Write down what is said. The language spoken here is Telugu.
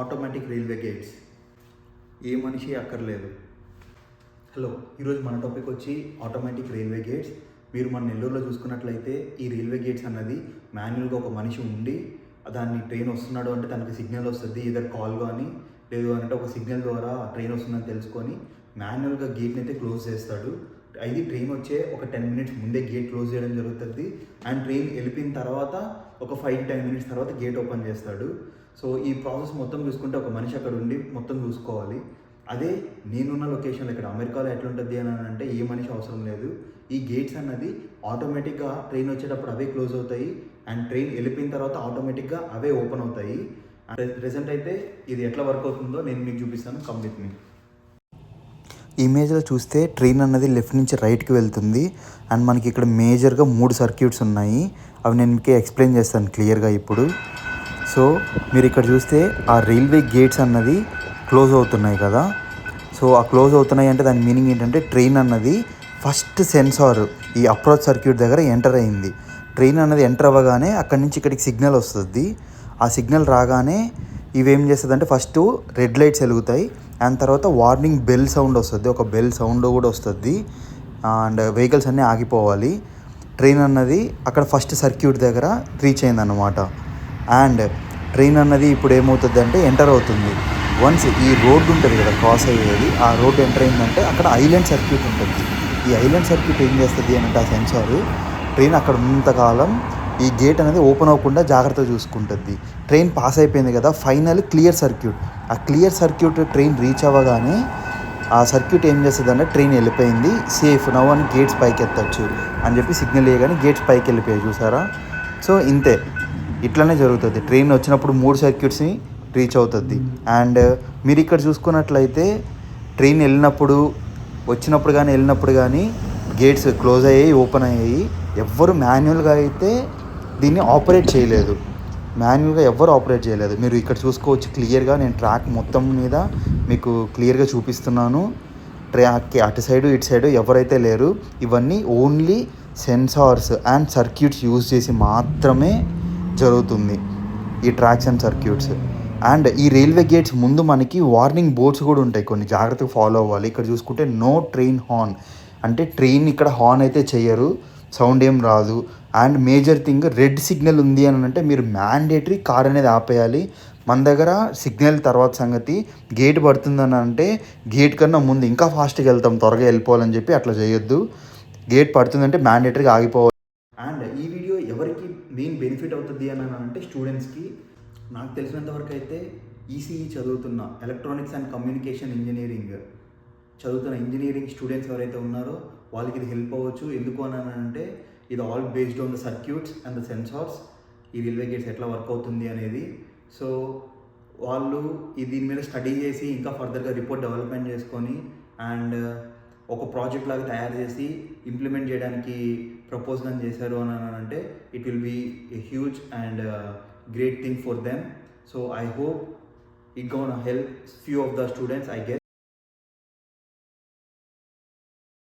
Automatic railway gates. ఏ మనిషి అక్కర్లేదు. హలో ఈరోజు మన టాపిక్ వచ్చి ఆటోమేటిక్ రైల్వే గేట్స్. మీరు మన నెల్లూరులో చూసుకున్నట్లయితే ఈ రైల్వే గేట్స్ అన్నది మాన్యువల్గా ఒక మనిషి ఉండి దాన్ని ట్రైన్ వస్తున్నాడు అంటే తనకి సిగ్నల్ వస్తుంది ఏదో కాల్ కానీ లేదు అంటే ఒక సిగ్నల్ ద్వారా ట్రైన్ వస్తుందని తెలుసుకొని మాన్యువల్గా గేట్ని అయితే క్లోజ్ చేస్తాడు. అది ట్రైన్ వచ్చే ఒక టెన్ మినిట్స్ ముందే గేట్ క్లోజ్ చేయడం జరుగుతుంది. అండ్ ట్రైన్ వెళ్ళిపోయిన తర్వాత ఒక ఫైవ్ టెన్ మినిట్స్ తర్వాత గేట్ ఓపెన్ చేస్తాడు. సో ఈ ప్రాసెస్ మొత్తం చూసుకుంటే ఒక మనిషి అక్కడ ఉండి మొత్తం చూసుకోవాలి. అదే నేనున్న లొకేషన్లో ఇక్కడ అమెరికాలో ఎట్లుంటుంది అని అంటే ఏ మనిషి అవసరం లేదు. ఈ గేట్స్ అన్నది ఆటోమేటిక్గా ట్రైన్ వచ్చేటప్పుడు అవే క్లోజ్ అవుతాయి. అండ్ ట్రైన్ వెళ్ళిపోయిన తర్వాత ఆటోమేటిక్గా అవే ఓపెన్ అవుతాయి. ప్రెసెంట్ అయితే ఇది ఎట్లా వర్క్ అవుతుందో నేను మీకు చూపిస్తాను. కంప్లీట్ మీ ఇమేజ్లో చూస్తే ట్రైన్ అన్నది లెఫ్ట్ నుంచి రైట్కి వెళ్తుంది. అండ్ మనకి ఇక్కడ మేజర్గా మూడు సర్క్యూట్స్ ఉన్నాయి. అవి నేను మీకు ఎక్స్ప్లెయిన్ చేస్తాను క్లియర్గా ఇప్పుడు. సో మీరు ఇక్కడ చూస్తే ఆ రైల్వే గేట్స్ అన్నది క్లోజ్ అవుతున్నాయి కదా. సో ఆ క్లోజ్ అవుతున్నాయి అంటే దాని మీనింగ్ ఏంటంటే ట్రైన్ అన్నది ఫస్ట్ సెన్సార్ ఈ అప్రోచ్ సర్క్యూట్ దగ్గర ఎంటర్ అయింది. ట్రైన్ అన్నది ఎంటర్ అవ్వగానే అక్కడి నుంచి ఇక్కడికి సిగ్నల్ వస్తుంది. ఆ సిగ్నల్ రాగానే ఇవేం చేస్తుంది అంటే ఫస్ట్ రెడ్ లైట్స్ వెలుగుతాయి. అండ్ తర్వాత వార్నింగ్ బెల్ సౌండ్ వస్తుంది. ఒక బెల్ సౌండ్ కూడా వస్తుంది. అండ్ వెహికల్స్ అన్నీ ఆగిపోవాలి. ట్రైన్ అన్నది అక్కడ ఫస్ట్ సర్క్యూట్ దగ్గర రీచ్ అయిందన్నమాట. అండ్ ట్రైన్ అన్నది ఇప్పుడు ఏమవుతుంది అంటే ఎంటర్ అవుతుంది. వన్స్ ఈ రోడ్డు ఉంటుంది కదా క్రాస్ అయ్యేది ఆ రోడ్డు ఎంటర్ అయిందంటే అక్కడ ఐలాండ్ సర్క్యూట్ ఉంటుంది. ఈ ఐలాండ్ సర్క్యూట్ ఏం చేస్తుంది అని అంటే ఆ సెన్సార్ ట్రైన్ అక్కడ ఉన్నంతకాలం ఈ గేట్ అనేది ఓపెన్ అవ్వకుండా జాగ్రత్తగా చూసుకుంటుంది. ట్రైన్ పాస్ అయిపోయింది కదా ఫైనల్ క్లియర్ సర్క్యూట్ ఆ క్లియర్ సర్క్యూట్ ట్రైన్ రీచ్ అవ్వగానే ఆ సర్క్యూట్ ఏం చేస్తుంది అంటే ట్రైన్ వెళ్ళిపోయింది. సేఫ్ నవ్వు అని గేట్స్ పైకి ఎత్తచ్చు అని చెప్పి సిగ్నల్ వేయగానే గేట్స్ పైకి వెళ్ళిపోయాయి చూసారా? సో ఇంతే. ఇట్లనే జరుగుతుంది. ట్రైన్ వచ్చినప్పుడు మూడు సర్క్యూట్స్ని రీచ్ అవుతుంది. అండ్ మీరు ఇక్కడ చూసుకున్నట్లయితే ట్రైన్ వెళ్ళినప్పుడు వచ్చినప్పుడు కానీ వెళ్ళినప్పుడు కానీ గేట్స్ క్లోజ్ అయ్యాయి ఓపెన్ అయ్యాయి. ఎవ్వరు మాన్యువల్గా అయితే దీన్ని ఆపరేట్ చేయలేదు. మాన్యువల్గా ఎవరు ఆపరేట్ చేయలేదు. మీరు ఇక్కడ చూసుకోవచ్చు క్లియర్గా నేను ట్రాక్ మొత్తం మీద మీకు క్లియర్గా చూపిస్తున్నాను. ట్రాక్కి అటు సైడు ఇటు సైడు ఎవరైతే లేరు ఇవన్నీ only sensors and circuits use చేసి మాత్రమే జరుగుతుంది. ఈ ట్రాక్స్ అండ్ సర్క్యూట్స్. అండ్ ఈ రైల్వే గేట్స్ ముందు మనకి వార్నింగ్ బోర్డ్స్ కూడా ఉంటాయి కొన్ని. జాగ్రత్తగా ఫాలో అవ్వాలి. ఇక్కడ చూసుకుంటే నో ట్రైన్ హార్న్. అంటే ట్రైన్ ఇక్కడ హార్న్ అయితే చేయరు. సౌండ్ ఏం రాదు. And major thing red signal ఉంది అని అంటే మీరు మ్యాండేటరీ కార్ అనేది ఆపేయాలి. మన దగ్గర సిగ్నల్ తర్వాత సంగతి గేట్ పడుతుందని అంటే గేట్ కన్నా ముందు ఇంకా ఫాస్ట్గా వెళ్తాం త్వరగా వెళ్ళిపోవాలని చెప్పి అట్లా చేయొద్దు. గేట్ పడుతుందంటే మ్యాండేటరీగా ఆగిపోవాలి. అండ్ ఈ వీడియో ఎవరికి మెయిన్ బెనిఫిట్ అవుతుంది అని అంటే స్టూడెంట్స్కి. నాకు తెలిసినంతవరకు అయితే ఈసీఈ చదువుతున్న ఎలక్ట్రానిక్స్ అండ్ కమ్యూనికేషన్ ఇంజనీరింగ్. చదువుతున్న ఇంజనీరింగ్ స్టూడెంట్స్ ఎవరైతే ఉన్నారో వాళ్ళకి ఇది హెల్ప్ అవ్వచ్చు. ఎందుకు అని అంటే ఇది all based on the circuits and the sensors ఈ రైల్వే గేట్స్ ఎట్లా వర్క్ అవుతుంది అనేది. సో వాళ్ళు ఈ దీని మీద స్టడీ చేసి ఇంకా ఫర్దర్గా రిపోర్ట్ డెవలప్మెంట్ చేసుకొని అండ్ uh, ఒక ప్రాజెక్ట్ లాగా తయారు చేసి ఇంప్లిమెంట్ చేయడానికి ప్రపోజ్ అని చేశారు అని అంటే it will be a huge and great thing for them so I hope it gonna help few of the students I guess